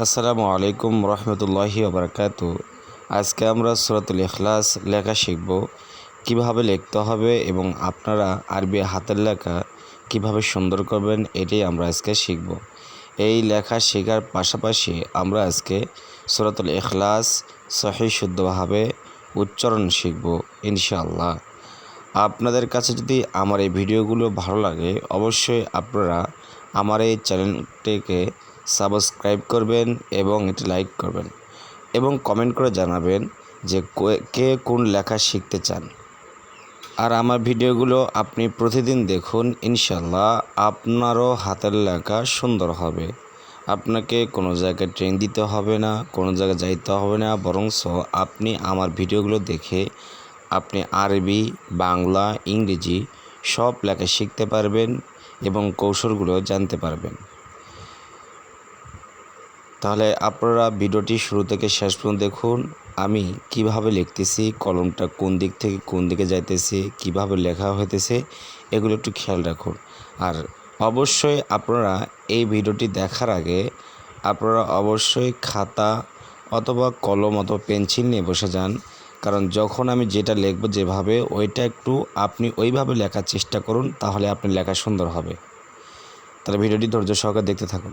আসসালামু আলাইকুম রহমতুল্লাহি ওবরাকাত। আজকে আমরা সুরাতুল ইখলাস লেখা শিখব, কীভাবে লিখতে হবে এবং আপনারা আরবি হাতের লেখা কীভাবে সুন্দর করবেন এটাই আমরা আজকে শিখব। এই লেখা শেখার পাশাপাশি আমরা আজকে সুরাতুল ইখলাস সহি শুদ্ধভাবে উচ্চারণ শিখব, ইনশাআল্লাহ। আপনাদের কাছে যদি আমার এই ভিডিওগুলো ভালো লাগে, অবশ্যই আপনারা আমার এই চ্যানেলটিকে সাবস্ক্রাইব করবেন এবং এটি লাইক করবেন এবং কমেন্ট করে জানাবেন যে কে কোন লেখা শিখতে চান। আর আমার ভিডিওগুলো আপনি প্রতিদিন দেখুন ইনশাল্লাহ আপনারও হাতের লেখা সুন্দর হবে। আপনাকে কোনো জায়গায় ট্রেন দিতে হবে না, কোনো জায়গায় যাইতে হবে না, বরংস আপনি আমার ভিডিওগুলো দেখে আপনি আরবি, বাংলা, ইংরেজি সব লেখা শিখতে পারবেন এবং কৌশলগুলো জানতে পারবেন। তাহলে আপনারা ভিডিওটি শুরু থেকে শেষ পর্যন্ত দেখুন। আমি কীভাবে লিখতেছি, কলমটা কোন দিক থেকে কোন দিকে যাইতেছে, কীভাবে লেখা হইতেছে, এগুলো একটু খেয়াল রাখুন। আর অবশ্যই আপনারা এই ভিডিওটি দেখার আগে আপনারা অবশ্যই খাতা অথবা কলম অথবা পেন্সিল নিয়ে বসে যান। কারণ যখন আমি যেটা লিখব যেভাবে, ওইটা একটু আপনি ওইভাবে লেখার চেষ্টা করুন, তাহলে আপনি লেখা সুন্দর হবে। তাহলে ভিডিওটি ধৈর্য সহকারে দেখতে থাকুন।